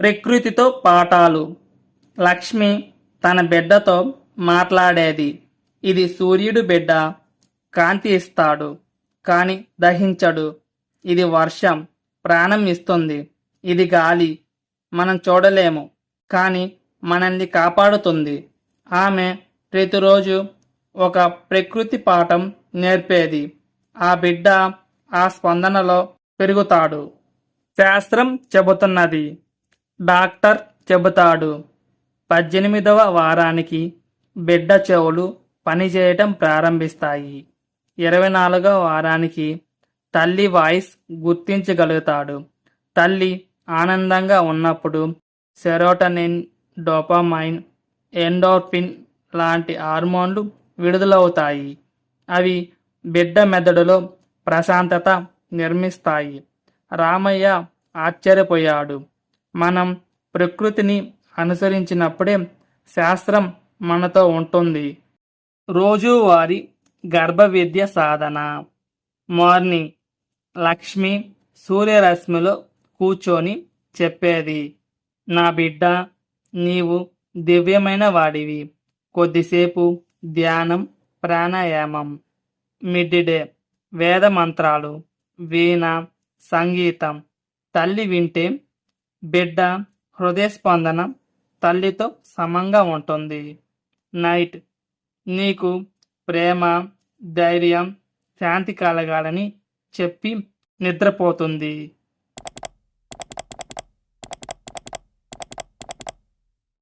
ప్రకృతితో పాఠాలు. లక్ష్మి తన బిడ్డతో మాట్లాడేది. ఇది సూర్యుడు బిడ్డ కాంతి ఇస్తాడు కాని దహించడు. ఇది వర్షం ప్రాణం ఇస్తుంది. ఇది గాలి మనం చూడలేము కానీ మనల్ని కాపాడుతుంది. ఆమె ప్రతిరోజు ఒక ప్రకృతి పాఠం నేర్పేది. ఆ బిడ్డ ఆ స్పందనలో పెరుగుతాడు. శాస్త్రం చెబుతున్నది డాక్టర్ చెబుతాడు. పద్దెనిమిదవ వారానికి బిడ్డ చెవులు పనిచేయటం ప్రారంభిస్తాయి. ఇరవై నాలుగవ వారానికి తల్లి వాయిస్ గుర్తించగలుగుతాడు. తల్లి ఆనందంగా ఉన్నప్పుడు సెరోటనిన్ డోపమైన్ ఎండోర్ఫిన్ లాంటి హార్మోన్లు విడుదలవుతాయి. అవి బిడ్డ మెదడులో ప్రశాంతత నిర్మిస్తాయి. రామయ్య ఆశ్చర్యపోయాడు. మనం ప్రకృతిని అనుసరించినప్పుడే శాస్త్రం మనతో ఉంటుంది. రోజువారి గర్భ విద్య సాధన. మార్నింగ్ లక్ష్మి సూర్యరశ్మిలో కూర్చొని చెప్పేది. నా బిడ్డ నీవు దివ్యమైన వాడివి. కొద్దిసేపు ధ్యానం ప్రాణాయామం. మిడ్ డే వేద మంత్రాలు వీణ సంగీతం. తల్లి వింటే బిడ్డ హృదయ స్పందన తల్లితో సమంగా ఉంటుంది. నైట్ నీకు ప్రేమ ధైర్యం శాంతి కలగాలని చెప్పి నిద్రపోతుంది.